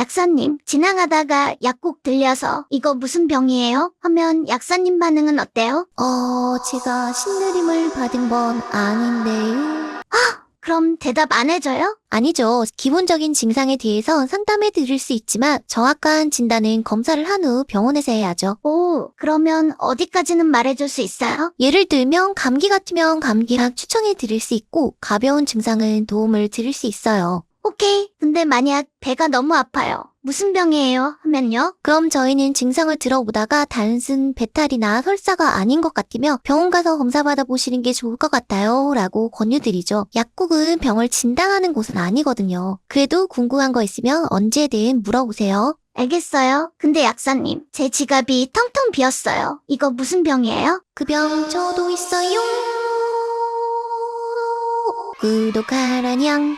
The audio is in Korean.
약사님, 지나가다가 약국 들려서 이거 무슨 병이에요? 하면 약사님 반응은 어때요? 어, 제가 신내림을 받은 건 아닌데요. 그럼 대답 안 해줘요? 아니죠. 기본적인 증상에 대해서 상담해 드릴 수 있지만 정확한 진단은 검사를 한 후 병원에서 해야죠. 오, 그러면 어디까지는 말해줄 수 있어요? 예를 들면 감기 같으면 감기약 추천해 드릴 수 있고 가벼운 증상은 도움을 드릴 수 있어요. 오케이. 근데 만약 배가 너무 아파요. 무슨 병이에요? 하면요? 그럼 저희는 증상을 들어보다가 단순 배탈이나 설사가 아닌 것 같으며 병원 가서 검사받아 보시는 게 좋을 것 같아요. 라고 권유드리죠. 약국은 병을 진단하는 곳은 아니거든요. 그래도 궁금한 거 있으면 언제든 물어보세요. 알겠어요. 근데 약사님, 제 지갑이 텅텅 비었어요. 이거 무슨 병이에요? 그 병 저도 있어요. 구독하라냥.